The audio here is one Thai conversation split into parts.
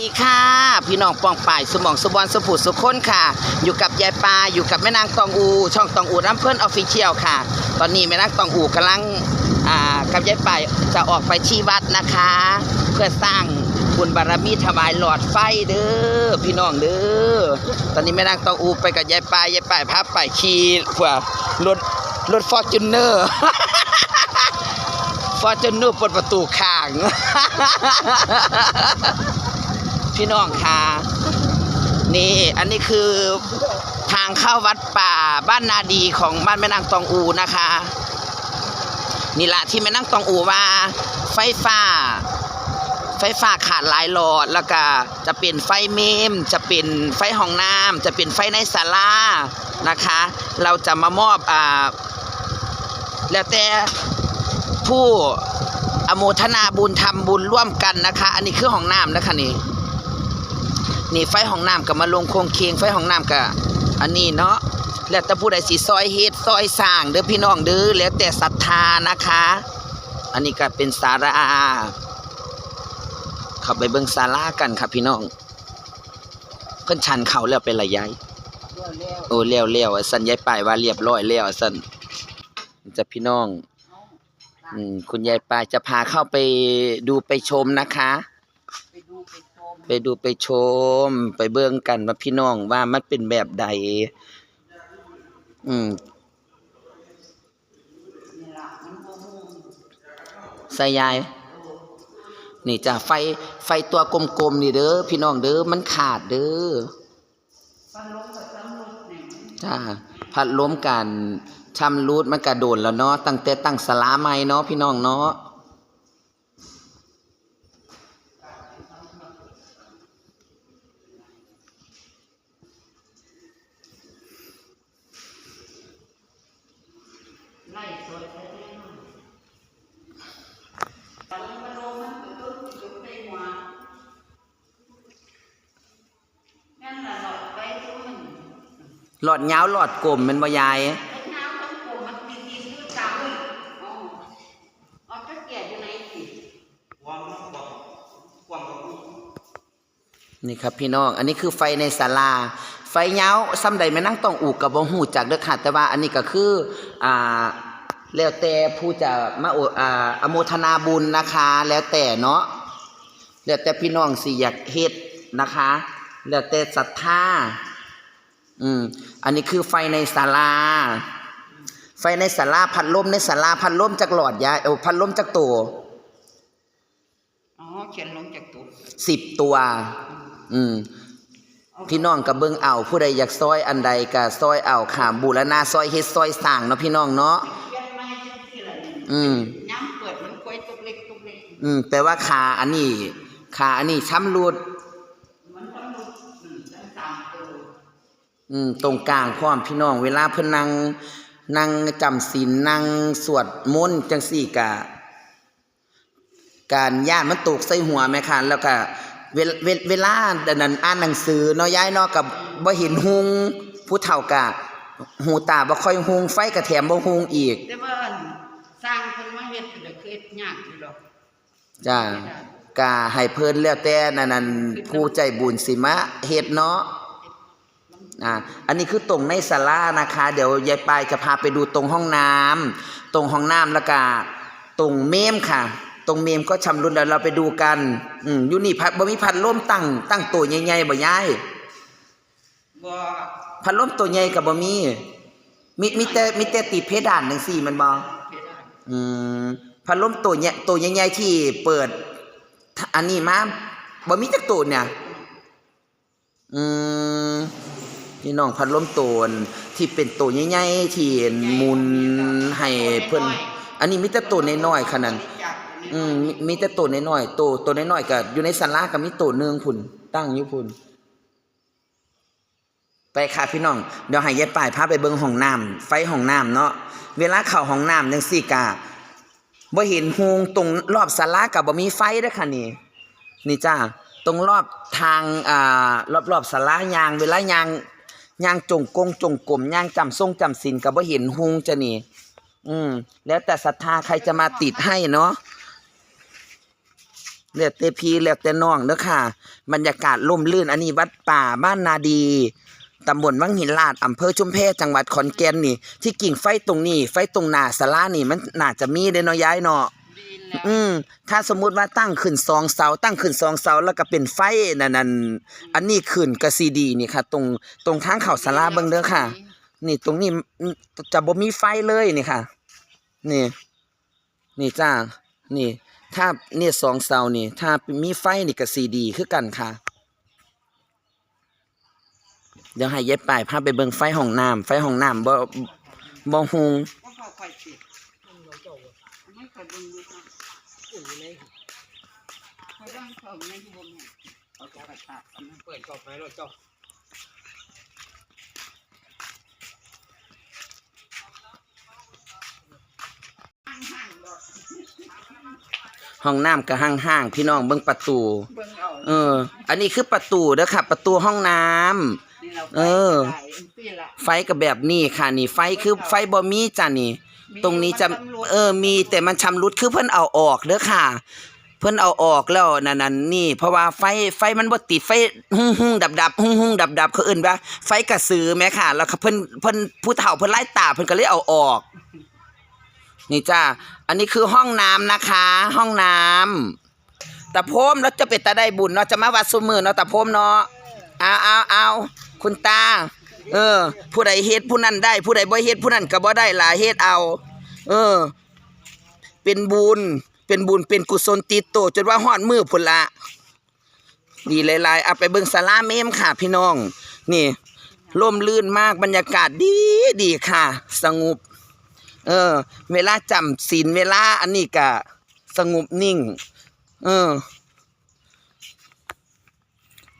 สวัสดีค่ะ พี่น้องปองป่ายสมองสบอนสผุดสุขคนค่ะ อยู่กับยายปลาอยู่กับแม่นางตองอู ช่องตองอูน้ำเพื่อนออฟฟิเชียลค่ะ ตอนนี้แม่นางตองอูกำลังกับยายปลายจะออกไปชี้วัดนะคะ เพื่อสร้างบุญบารมีถวายหลอดไฟเด้อพี่น้องเด้อตอนนี้แม่นางตองอูไปกับยายปลายายปลายพาไปขี่เพื่อรถรถฟอร์จูเนอร์ฟอร์จูเนอร์เปิดประตูข้าง พี่น้องค่ะ นี่อันนี้คือทางเข้าวัดป่าบ้านนาดีของบ้านแม่นางตองอูนะคะ นี่ละที่แม่นางตองอูว่า ไฟฟ้า ไฟฟ้าขาดหลายหลอดแล้วก็จะเป็นไฟเมม จะเป็นไฟห้องน้ำจะเป็นไฟในศาลานะคะ เราจะมามอบอ่าแล้วแต่ผู้อโมทนาบุญทำบุญร่วมกันนะคะ อันนี้คือห้องน้ำนะคะนี่ นี่ไฟห้องน้ำกับมาลงโครงเคียงไฟห้องน้ำกับอันนี้เนาะแล้วแต่ผู้ใดสิซอยเฮ็ดซอยสร้างเด้อพี่น้องเด้อแล้วแต่ศรัทธานะคะ อันนี้ก็เป็นศาลาเข้าไปเบิ่งศาลากันค่ะพี่น้องเพิ่นชันเขาแล้วเป็นระยะโอ้เลี้ยวเลี้ยวสันยายป้ายว่าเรียบร้อยแล้วสันจะพี่น้องอคุณยายป้ายจะพาเข้าไปดูไปชมนะคะ ไปดูไปชม ไปเบิ่งกันว่าพี่น้องว่ามันเป็นแบบใด อืมใส่ยาย นี่จ้ะไฟไฟตัวกลมๆนี่เด้อพี่น้องเด้อมันขาดเด้อจ้าพัดล้มกันชำรูดมันกระโดดแล้วเนาะตั้งแต่ตั้งสลาใหม่เนาะพี่น้องเนาะ นั่นแหละหลอดไปทุกมัน หลอ ดยาวหลอดกลมแมันบ่ยายไอ้น้ำต้องโกมันดีดีด้วยกาวเลยอ๋อเอาตะเกียบอยู่ไหนสินี่ครับพี่น้อง อันนี้คือไฟในศาลา ไฟยาวซ้ำใดไม่นั่งต้องอูกกับบ่หูจักเด้อค่ะแต่ว่าอันนี้ก็คืออ่าแล้วแต่ผู้จะมาออ่าอโมทนาบุญนะคะ แล้วแต่เนาะแล้วแต่พี่น้องสิอยากเฮ็ดนะคะ แล้วแต่ศรัทธา อืม อันนี้คือไฟในศาลา ไฟในศาลาพัดลมในศาลาพัดลมจากหลอดยายเอาพัดลมจากตัวอ๋อเขียนลงจากตุ๊กสิบตัว อืมพี่น้องกับเบิ่งเอาผู้ใดอยากซอยอันใดก็ซอยเอาค่ะบูรณาซอยเฮ็ดซอยสร้างเนาะพี่น้องเนาะเขียนมาให้จังซี่ล่ะนี่อืมย้ำเปิดมันกล้วยตุกเล็กตุกเล็กอืมแปลว่าขาอันนี้ขาอันนี้ช้ำรุด อืมตรงกลางพร้อมพี่น้อง เวลาเพิ่นนั่งนั่งจำศีลนั่งสวดมนต์จังซี่กะ การญาติมันตกใส่หัวแม่ค่ะแล้วก็เวลเวลเวลาดันนั้นอ่านหนังสือเนาะย้ายเนาะกับบ่เห็นหุงผู้เฒ่ากะหูตาบ่ค่อยหุงไฟกระแถมบ่หุงอีก แต่ว่าสร้างคนมาเฮ็ดเดี๋ยวเคยยากอยู่ดอกจ้าก็ให้เพิ่นแล้วแต่นั่นนั่นผู้ใจบุญสิมาเฮ็ดเนาะ อ่าอันนี้คือตรงในศาลานะคะ เดี๋ยวยายปายจะพาไปดูตรงห้องน้ำตรงห้องน้ำแล้วก็ตรงเมมค่ะ ตรงเมมก็ชำรุดแล้วเราไปดูกัน อืมอยู่นี่พัดบ่มีพัดลมตั้งตั้งตัวใหญ่ๆบ่ยายบ่พัดลมตัวใหญ่ก็บ่มีมีมีแต่มีแต่ติดเพดานจังซี่มันบ่เพดานอืมพัดลมตัวใหญ่ตัวใหญ่ๆที่เปิด อันนี้มาบ่มีจักตัวเนี่ย อืม พี่น้องพัดลมตัวที่เป็นตัวใหญ่ๆที่มุนให้เพิ่นอันนี้มีแต่ตัวน้อยๆขนาดนั้นจากอืมมีแต่ตัวน้อยๆตัวตัวน้อยๆก็อยู่ในศาลาก็มีตัวหนึงพุ่นตั้งอยู่พุ่นไปค่ะพี่น้องเดี๋ยวให้ยายป้ายพาไปเบิ่งห้องน้ำไฟห้องน้ำเนาะเวลาเข้าห้องน้ำจังซี่กะบ่เห็นฮูงตรงรอบศาลาก็บ่มีไฟด้อค่ะนี่นี่จ้าตรงรอบทางอ่ารอบๆศาลายาง เวลายาง ย่างจงกงจงกลมย่างจำทรงจำศีลก็บ่เห็นฮูงจะนี่ อืม แล้วแต่ศรัทธาใครจะมาติดให้เนาะแล้วแต่พี่แล้วแต่น้องเด้อค่ะ บรรยากาศร่มรื่น อันนี้วัดป่าบ้านนาดีตำบลวังหินลาดอำเภอชุมแพจังหวัดขอนแก่นนี่ ที่กิ่งไฟตรงนี้ ไฟตรงหน้าศาลานี่มันน่าจะมีเด้อเนาะยายเนาะ อืมถ้าสมมุติว่าตั้งขึ้นสองเสา ตั้งขึ้นสองเสาแล้วก็เป็นไฟนั่นนั่นอันนี้ขึ้นก็ซีดีนี่ค่ะ ตรงตรงทางเข้าศาลาเบิ่งเด้อค่ะ นี่ตรงนี้อืมจะบ่มีไฟเลยนี่ค่ะ นี่ นี่จ้านี่ ถ้าเนี่ยสองเสานี่ ถ้ามีไฟนี่ก็ซีดีคือกันค่ะ เดี๋ยวให้ยายป่ายพาไปเบิ่งไฟห้องน้ำไฟห้องน้ำบ่บ่ฮูงก็พอค่อยสิ ไม่เคยเบิ่งดูค่ะคอยบ้างเขาในที่บ่แม่นเขาจะกระตากกันนะเปิดกล่องไฟรถเจ้าห่างๆดอกห้องน้ำก็ห่างๆพี่น้องเบิ่งประตูเบิ่งเอาเออ อันนี้คือประตูเด้อค่ะ ประตูห้องน้ำนี่เราเออไปได้จังซี่ล่ะไฟก็แบบนี้ค่ะ นี่ไฟคือไฟบ่มีจ้ะนี่ ตรงนี้จะมีมันชำรุดเออมีแต่มันชำรุดคือเพิ่นเอาออกเด้อค่ะ เพิ่นเอาออกแล้วนั่นนั่นนี่ เพราะว่าไฟไฟมันบ่ติดไฟหุ่งหุ่งดับดับหุ่งหุ่งดับดับเขาเอิ้นว่า ไฟกระสือแม่ค่ะ แล้วก็เพิ่นเพิ่นผู้เฒ่าเพิ่นไล่ตาเพิ่นก็เลยเอาออก นี่จ้าอันนี้คือห้องน้ำนะคะ ห้องน้ำตะโพมเราจะเป็นตาได้บุญเนาะจะมาวัดซุมือเนาะตะโพมเนาะเอาเอาเอาคุณตา เออ ผู้ใดเฮ็ดผู้นั้นได้ ผู้ใดบ่เฮ็ดผู้นั้นก็บ่ได้ล่ะเฮ็ดเอา เออ เป็นบุญ เป็นบุญเป็นกุศลติดโตจนว่าฮอดมือพุ่นละดีหลายๆเอาไปเบิ่งศาลาเมมค่ะ พี่น้อง นี่ร่มรื่นมากบรรยากาศดีดีค่ะ สงบเออ เวลาจำศีลเวลาอันนี้ก็สงบนิ่ง เออ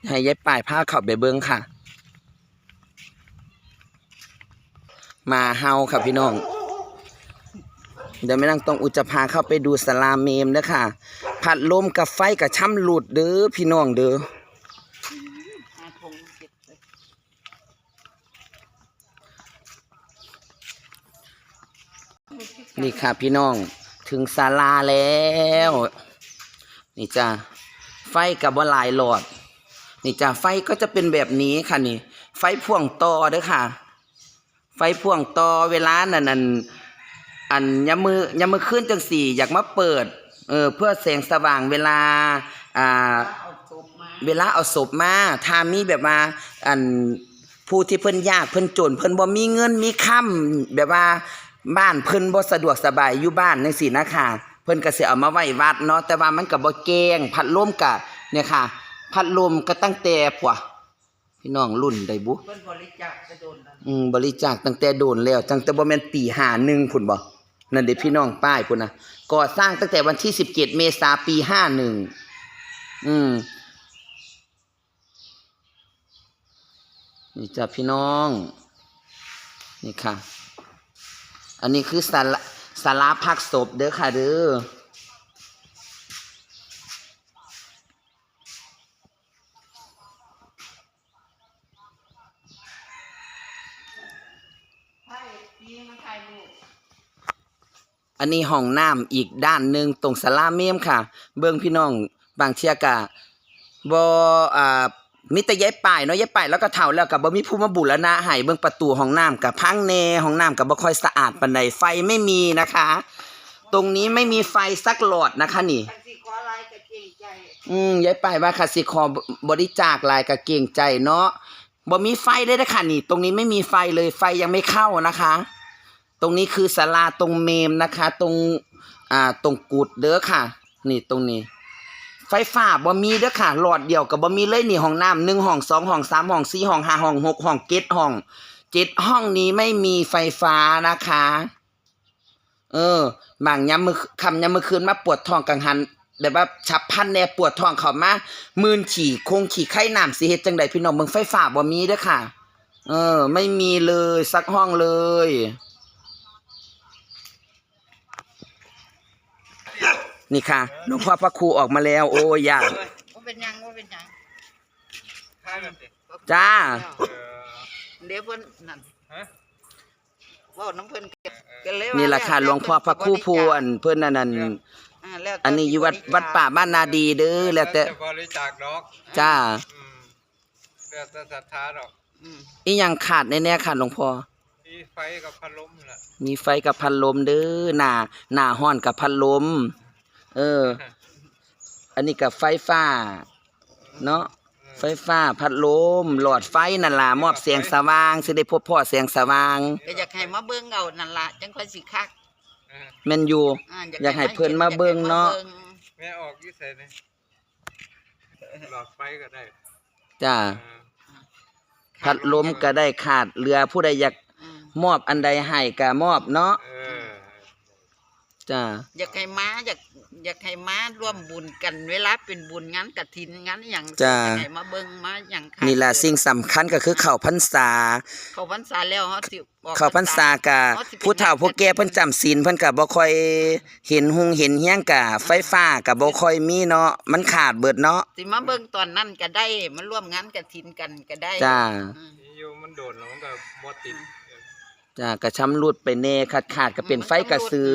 ให้ยายป่ายพาเข้าไปเบิ่งค่ะ มาเฮาค่ะพี่น้อง เดี๋ยวไม่นั่งต้องอุจจาพาเข้าไปดูสลาเมมเด้อค่ะ ผัดลมกับไฟกับช่ำหลุดเด้อพี่น้องเด้อนี่ค่ะพี่น้องถึงศาลาแล้ว นี่จ้าไฟกับว่าลายหลอด นี่จ้าไฟก็จะเป็นแบบนี้ค่ะนี่ ไฟพ่วงต่อเด้อค่ะ ไฟพ่วงต่อเวลานั่นนั่นอันยามมือยามมือขึ้นจังสี่ อยากมาเปิดเออเพื่อแสงสว่างเวลาอ่าเวลาเอาศพมาถ้ามีแบบว่าอันผู้ที่เพิ่นยากเพิ่นจนเพิ่นบ่มีเงินมีค่ำแบบว่าบ้านเพิ่นบ่สะดวกสบายอยู่บ้านจังซี่นะคะเพิ่นก็สิเอามาไว้วัดเนาะแต่ว่ามันก็บ่แกงพัดลมก็เนี่ยค่ะ พัดลมก็ตั้งแต่ปว พี่น้องรุ่นใดบุเพิ่นบริจาคกระโดนแล้วอืมบริจาคตั้งแต่โดนแล้วตั้งแต่บ่แม่นปี51พุ่นบ่นั่นเด้พี่น้องป้ายพุ่นนะก่อสร้างตั้งแต่วันที่17เมษายนปี51อืมนี่จ้ะพี่น้อง นี่ค่ะ อันนี้คือสาระสาราพักศพเด้อค่ะเด้อ ใช่ปีมาถ่ายรูป อันนี้ห้องน้ำอีกด้านหนึ่งตรงสาราเมมค่ะ เบิ่งพี่น้องบางเทียกะบอ่ามีแต่ยายป้ายเนาะยายป้ายแล้วก็เฒ่าแล้วก็บ่มีผู้มาบูรณะให้เบิ่งประตูห้องน้ำกับพังแน่ห้องน้ำก็บ่ค่อยสะอาดปานใดไฟไม่มีนะคะ ตรงนี้ไม่มีไฟสักหลอดนะคะนี่คันสิขอลายก็เกรงใจอืมยายป้ายว่าค่ะสิขอบริจาคหลายก็เกรงใจเนาะบ่มีไฟเลยนะค่ะนี่ ตรงนี้ไม่มีไฟเลยไฟยังไม่เข้านะคะ ตรงนี้คือศาลาตรงเมมนะคะ ตรงอ่าตรงกุดเด้อค่ะ นี่ตรงนี้ ไฟฟ้าบ่มีเด้อค่ะ หลอดเดียวกับบ่มีเลยนี่ห้องน้ำหนึ่งห้องสองห้องสามห้องสี่ห้องห้าห้องหกห้องเจ็ดห้องเจ็ดห้องนี้ไม่มีไฟฟ้านะคะ เออบางยามมือคำยามมือคืนมาปวดท้องกังหันแบบว่าฉับพลันแน่ปวดท้องเขามามื่นฉี่คงฉี่ไข้น้ำสิเฮ็ดจังใดพี่น้องเบิ่งไฟฟ้าบ่มีเด้อค่ะ เออ ไม่มีเลยสักห้องเลย นี่ค่ะหลวงพ่อพระครูออกมาแล้ว โอ้ยยากว่าเป็นหยังว่าเป็นหยังท้ายแบบนี้จ้าเออเดี๋ยวเพิ่นนั่นฮะเว่าน้ำเพิ่นก็เลยว่านี่แหละค่ะหลวงพ่อพระครูผู้อันเพิ่นนั่นนั่นอ่าแล้วแต่อันนี้อยู่วัดวัดป่าบ้านนาดีเด้อแล้วแต่จะบริจาคดอกจ้า อืมแล้วแต่ศรัทธาดอกอืมอีหยังขาดแน่ๆขาดหลวงพ่อ มีไฟกับพัดลมน่ะมีไฟกับพัดลมเด้อหน้าหน้าห้อนกับพัดลม เออ อันนี้กับไฟฟ้า เนาะไฟฟ้าพัดลมหลอดไฟนั่นล่ะมอบแสงสว่างสิได้พบพ่อแสงสว่างก็อยากให้มาเบิ่งเอานั่นล่ะจังค่อยสิคักเออแม่นอยู่อ่าอยากให้เพิ่นมาเบิ่งเนาะอยกให้มบิ่งแม่ออกยี่ใส่เนี่ยหลอดไฟก็ได้จ้าเออพัดลมก็ได้ขาดเรือผู้ใดอยากอืมมอบอันใดให้ก็มอบเนาะเออจ้าอยากให้มาอยาก อยากให้มาร่วมบุญกันเวลาเป็นบุญงานกฐินงานอหย่างจ้าอยากให้มาเบิ่งมาอย่างค่ะนี่ล่ะสิ่งสำคัญก็คือเข้าพรรษา เข้าพรรษาแล้วเฮาสิออก เข้าพรรษาก็ผู้เฒ่าผู้แก่เพิ่นจำศีลเพิ่นก็บ่ค่อยเห็นหุงเห็นเฮียงก็ไฟฟ้าก็บ่ค่อยมีเนาะมันขาดเบิดเนาะ สิมาเบิ่งตอนนั้นก็ได้มาร่วมงานกฐินกันก็ได้จ้า อืมนี่อยู่มันโดดแล้วมันก็บ่ติดเออ จ้ากระช้ำรุดไปแน่ขาดขาดก็เป็นไฟกระสือ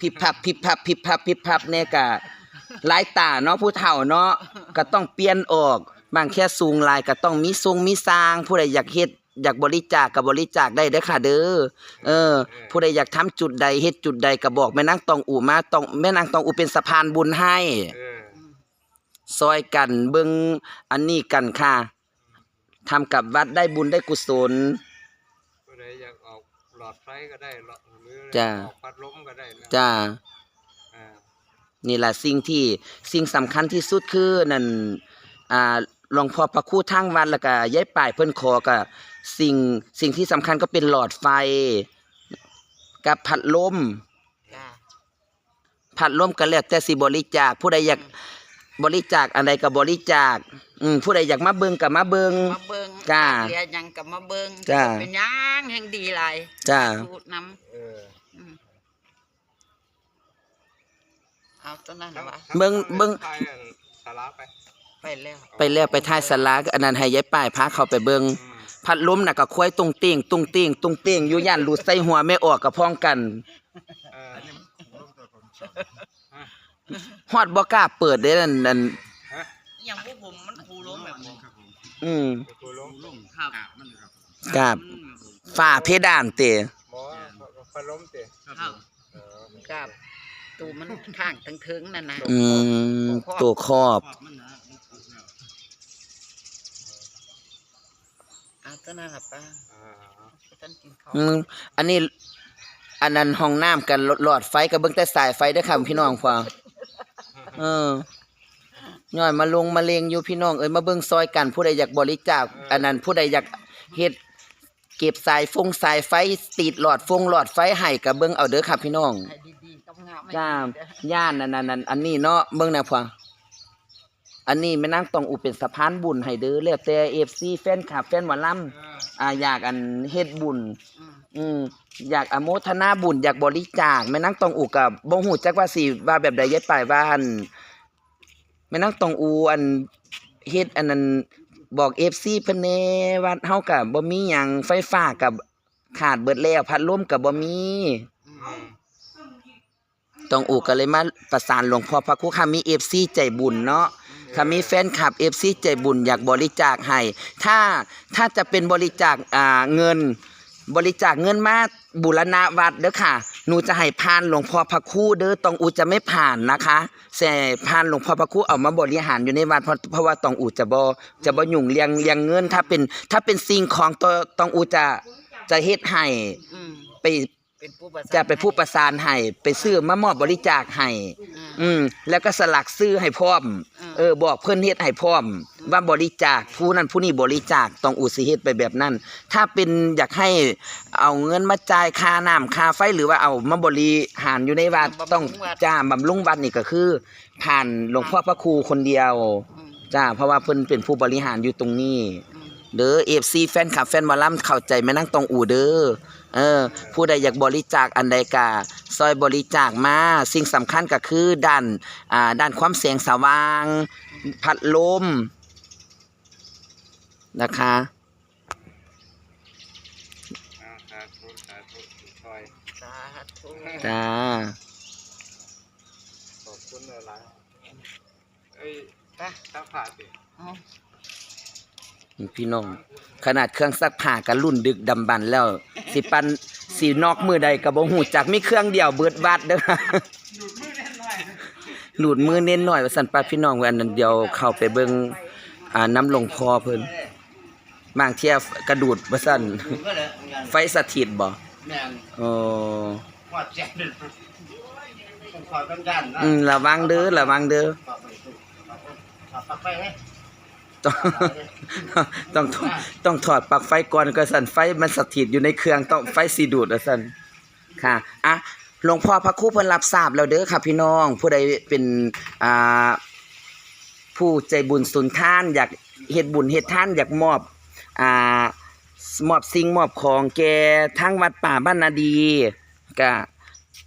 พิบพับพิบพับพิบพับพิบพับแน่กะหลายตาเนาะผู้เฒ่าเนาะก็ต้องเปลี่ยนออก บางแค่สูงหลายก็ต้องมีทรงมีสร้าง ผู้ใดอยากเฮ็ดอยากบริจาคก็บริจาคได้เด้อค่ะเด้อ เออ ผู้ใดอยากทำจุดใดเฮ็ดจุดใดก็บอกแม่นางตองอูมาตองแม่นางตองอูเป็นสะพานบุญให้เออซอยกันเบิ่งอันนี้กันค่ะทำกับวัดได้บุญได้กุศล ผู้ใดอยากออกห ลอดไฟก็ได้หลอดหรือจ้าออกพัดลมก็ได้นะจ้า อ่านี่แหละสิ่งที่สิ่งสำคัญที่สุดคือนั่นอ่าหลวงพ่อพระครู่ทางวัดแล้วก็ย้ายป่ายเพิ่นขอก็สิ่งสิ่งที่สำคัญก็เป็นหลอดไฟ กับพัดลม จ้าพัดลมก็แล้วแต่สิบริจาคผู้ใดอยาก บริจาคอะไรก็บริจาค อืมผู้ใดอยากมาเบิ่งก็มาเบิ่งมาเบิ่งจ้าเรียนหยังก็มาเบิ่งจ้า เป็นหยังแห่งดีหลายจ้าสูตรนำเอออืมเอาตัวนั้นทั้งวะทั้เบิ่งเบิ่งไฟอันสาระไปไปแล้วไปแล้วไปท้ายสลาอันนั้นให้ย้ายป่ายพาเข้าไปเบิ่งอืมพัดลมน่ะก็ควยตุงเตียงตุงเตียงตุงเตียงอยู่ย่านหลุดใส่หัวไม่ออกก็พ้องกัน เออ ฮอดบ่กล้าเปิดเด้นั่นนั่นฮะอย่างพวกผมมันคูล้มแบบผมอืมไปคุยลงครับกับฝ้าเพดานเตะหมอพัดลมเตะครับเออครับตูมันข้างตั้งถึงนั่นนะอืมตัวครอบเอาตัวนั้นล่ะป้าอ่าท่านกินข้าวอืมอันนี้ อันนั้นห้องน้ำกันหลอดไฟกับเบิ่งแต่สายไฟเด้อค่ะพี่น้องพ่อ เออย่อยมาลงมาเลงอยู่พี่น้องเอ้ยมาเบิ่งซอยกันผู้ใดอยากบริจาคอันนั้นผู้ใดอยากเฮ็ดเก็บสายฟงสายไฟติดหลอดฟงหลอดไฟให้ก็เบิ่งเอาเด้อค่ะพี่น้องให้ดีๆต้องงามย่ามย่านนั่นนั่นนั่นอันนี้เนาะเบิ่งแหน่พ่ออันนี้แม่นางต้องอุเป็นสะพานบุญให้เด้อแล้วแต่ FC แฟนคลับแฟนหมอลำเอออ่าอยากอันเฮ็ดบุญ อืมอยากอโมทนาบุญอยากบริจาคแม่นางตองอูกับบ่ฮู้จักว่าสิว่าแบบใดยายปลายว่าอันแม่นางตองอูอันเฮ็ดอันนั้นบอก FC เพิ่นแน่ว่าเฮาก็บ่มีหยังไฟฟ้าก็ขาดเบิดแล้วพัดลมก็บ่มีตองอูก็เลยมาประสานหลวงพ่อพระครูค่ะมี FC ใจบุญเนาะถ้ามีแฟนคลับ FC ใจบุญอยากบริจาคให้ ถ้าถ้าจะเป็นบริจาคอ่าเงิน บริจาคเงินมาบูรณะวัดเด้อค่ะ หนูจะให้ผ่านหลวงพ่อพระครูเด้อตองอูจะไม่ผ่านนะคะแต่ผ่านหลวงพ่อพระครูเอามาบริหารอยู่ในวัดเพราะเพราะว่าตองอูจะบอจะบ่ยุ่งเลียงเลียงเงิน ถ้าเป็นถ้าเป็นสิ่งของตัวตองอูจะจะเฮ็ดให้ไป เป็นผู้ประสานจะไปผู้ประสานให้ไปซื้อมามอบบริจาคให้อืมอืม แล้วก็สลักซื้อให้พร้อมอืมเออ บอกเพื่อนเฮ็ดให้พร้อม ว่าบริจาคผู้นั้นผู้นี้บริจาคต้องอุสิเฮ็ดไปแบบนั้น ถ้าเป็นอยากให้เอาเงินมาจ่ายค่าน้ำค่าไฟหรือว่าเอามาบริหารอยู่ในวัดต้องจ้าบำรุงวัดนี่ก็คือ ผ่านหลวงพ่อพระครูคนเดียว อืมจ้า เพราะว่าเพิ่นเป็นผู้บริหารอยู่ตรงนี้ อืม เด้อ FC แฟนคลับแฟนหมอลำเข้าใจแม่นั่งตรงอูเด้อ เออ ผู้ใดอยากบริจาคอันใดกะซอยบริจาคมา สิ่งสำคัญก็คือด้านอ่าด้านความแสงสว่าง พัดลมนะคะ อ่าสาธุสาธุซอยสาธุจ้า ขอบคุณคุณอะไรไอ้ยไปถ้าผ่าสิเอา พี่น้อง ขนาดเครื่องซักผ้ากันรุ่นดึกดำบรรพ์แล้ว สิปันสีนอกมือใดก็บ่ฮู้จักมีเครื่องเดียวเบิดวัดเด้อหลุดมือเน้นหน่อยว่าสั่นป้าพี่น้องว่าอันนั้นเดียวเข้าไปเบิ่งอ่าน้ำลงคอเพิ่นบางเที่ยกระดูดว่าสั่นก็เลยงานไฟสถิตบ่แม่งอ๋อหัวแจ็คเลยต้องคอยกันยันนะอืมระวังเด้อระวังเด้อ ต้องต้องต้องถอดปลั๊กไฟก่อนก็สั่นไฟมันสถิตอยู่ในเครื่องต้องไฟสีดูดว่าสั่นค่ะอะหลวงพ่อพระครูเพิ่นรับทราบแล้วเด้อค่ะพี่น้อง ผู้ใดเป็นอ่าผู้ใจบุญสุนทาน อยากเฮ็ดบุญเฮ็ดท่านอยากมอบอ่ามอบสิ่งมอบของแก่ทางวัดป่าบ้านนาดีก็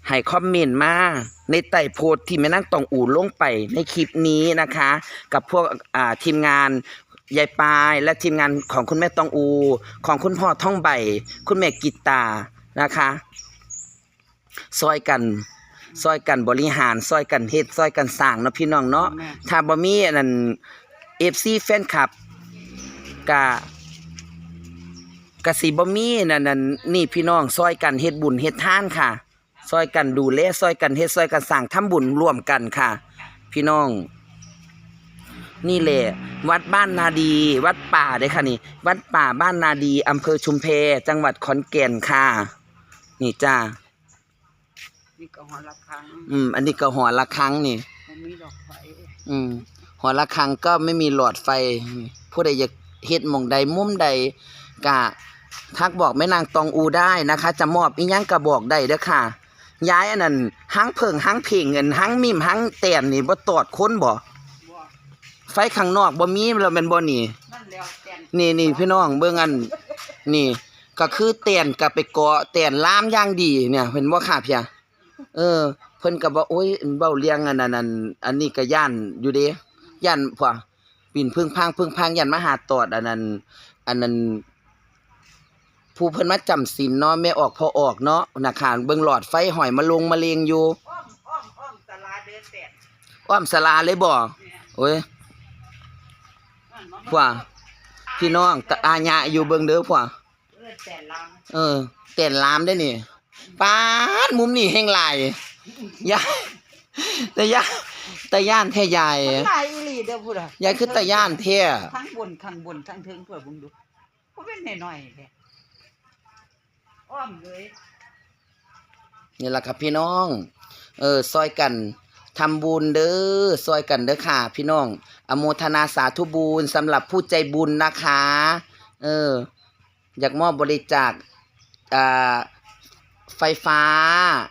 ให้คอมเมนต์มาในใต้โพสต์ที่แม่นั่งตองอู่ลงไปในคลิปนี้นะคะ กับพวกอ่าทีมงานยายปายและทีมงานของคุณแม่ตองอู ของคุณพ่อท่องใบ คุณแม่กิตตานะคะ ซอยกัน ซอยกันบริหาร ซอยกันเฮ็ดซอยกันสร้างเนาะพี่น้องเนาะแม่ถ้าบ่มีอันนั้น FC แฟนคลับกะกะสิบ่มีนั่นนั่นนี่พี่น้อง ซอยกันเฮ็ดบุญเฮ็ดทานค่ะ ซอยกันดูแลซอยกันเฮ็ดซอยกันสร้างทำบุญร่วมกันค่ะ พี่น้อง นี่แหละวัดบ้านนาดี วัดป่าเด้อค่ะนี่ วัดป่าบ้านนาดีอำเภอชุมเพ จังหวัดขอนแก่นค่ะ นี่จ้านี่ก็หอละครั้งอืม อันนี้ก็หอละครั้งนี่มันมีดอกไฟอืมหอระฆังก็ไม่มีหลอดไฟ ผู้ใดอยากเฮ็ดหมองใดมุมใดกะทักบอกแม่นางตองอูได้นะคะ จะมอบอีหยังก็บอกได้เด้อค่ะ ย้ายอันนั้นหังเพิงหังเพลงเงินหังมิมหังแต้นนี่บ่ตอดคนบ่บ่ไฟข้างนอกบ่มีแล้วแม่นบ่นี่นี่นี่พี่น้องเบิ่งอันนี่ก็คือแต้นก็ไปเกาะแต้นลามอย่างดีเนี่ยเห็นบ่ค่ะพี่ยเออ เพิ่นก็บ่โอ้ยเว้าเลี้ยงอันนั้นอันนี้ก็ย่านอยู่เด้ย่านพวกปิ่นพึ่งพางพึ่งพางย่านมหาตอดอันนั้นอันนั้น ผู้เพิ่นมาจำศีลเนาะแม่ออกพอออกเนาะนะคะเบิ่งหลอดไฟหอยมาลงมาเลงอยู่อ้อมอ้อมอ้อมตลาดเดินแต่นอ้อมสลาเลยบ่เนี่ยโอ้ยนั่นมันพวกพี่น้องตะอาญะอยู่เบิ่งเด้อพวกเออแต่ลเออเต้นลามได้นี่ปาดมุมนี่แห่งหลายยายแต่ยายแต่ย่านแท้ยายำมันหลายอีหลีเด้อพูดอะยายคือแต่ย่านแท้ทั้งบนข้างบนทั้งเทิงเพื่อบุญดูก็เป็นน้อยๆแหละ อ้อมเลยนี่แหละครับพี่น้อง เออซอยกันทำบุญเด้อซอยกันเด้อค่ะ พี่น้อง อโมทนาสาธุบุญสำหรับผู้ใจบุญนะคะ เออ อยากมอบบริจาคอ่าไฟฟ้า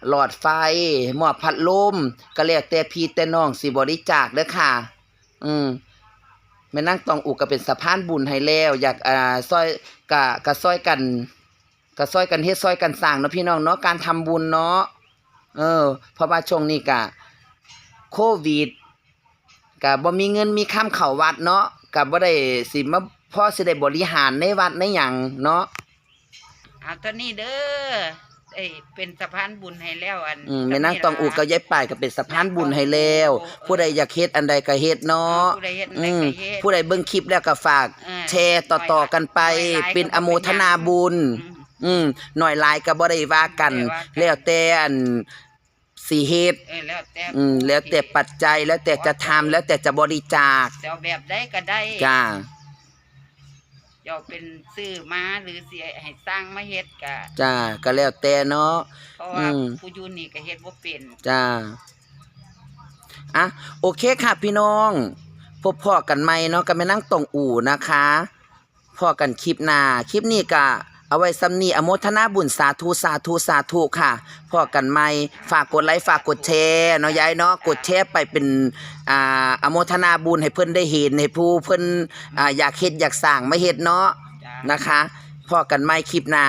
หลอดไฟ หมอบพัดลมก็แล้วแต่พี่แต่น้องสิบริจาคเด้อค่ะ อืมแม่นั่งตองอุกก็เป็นสะพานบุญให้แล้ว อยากอ่าซอยกะกะซอยกัน กะซอยกันเฮ็ดซอยกันสร้างเนาะพี่น้องเนาะการทำบุญเนาะเออเพราะว่าช่วงนี้กะโควิดกะบ่มีเงินมีค้ำเข้าวัดเนาะกะบ่ได้สิมาพ่อสิได้บริหารในวัดในหยังเนาะเอาตัวนี้เด้อเอ้ยเป็นสะพานบุญให้แล้วอันอืมแม่นางตองอุกก็ยายป่ายก็เป็นสะพานบุญให้แล้ว ผู้ใดอยากเฮ็ดอันใดก็เฮ็ดเนาะผู้ใดเฮ็ดอะไรอืมก็เฮ็ดผู้ใดเบิ่งคลิปแล้วก็ฝากเออแชร์ต่อๆกันไปหลายๆเป็นอโมทนาบุญ อืมอืมหน่อยหลายก็บ่ได้ว่ากันบ่ได้ว่ากันแล้วแต่อันสิเฮ็ดเออแล้วแต่อืมแล้วแต่ปัจจัยแล้วแต่จะทำแล้วแต่จะบริจาคจะเอาแบบใดก็ได้จ้าจะเอาเป็นซื้อมาหรือสิให้สร้างมาเฮ็ดก็จ้าก็แล้วแต่เนาะ เพราะว่าอืม ผู้อยู่นี่ก็เฮ็ดบ่เป็นจ้า อะ โอเคค่ะพี่น้อง พบพ่อกันใหม่เนาะกันไปนั่งตรงอู่นะคะพ่อกันคลิปหน้า คลิปนี้ก็ เอาไว้ซ้ำนี้อโมทนาบุญสาธุสาธุสาธุค่ะพอกันใหม่ฝากกดไลค์ฝากกดแชร์เนาะยายเนาะกดแชร์ไปเป็นอ่าอโมทนาบุญให้เพิ่อนได้เห็นให้ผู้เพิ่นอ่าอยากเฮ็ดอยากสร้างมาเฮ็ดเนาะนะคะพอกันไม่คลิปหน้า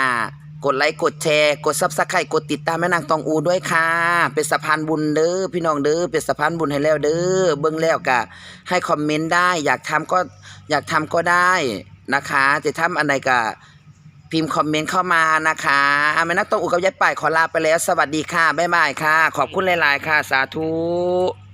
กดไลค์กดแชร์กดซับสไครต์กดติดตามแม่นางตองอูด้วยค่ะ เป็นสะพานบุญเด้อพี่น้องเด้อเป็นสะพานบุญให้แล้วเด้อเบิ่งแล้วก็ให้คอมเมนต์ได้ อยากทำก็อยากทำก็ได้นะคะ จะทำอันใดก็ พิมพ์คอมเมนต์เข้ามานะคะอาแม่นักตองอูกับยายป่ายขอลาไปแล้ว สวัสดีค่ะ บ๊ายบายค่ะ ขอบคุณหลาย ๆ ค่ะ สาธุ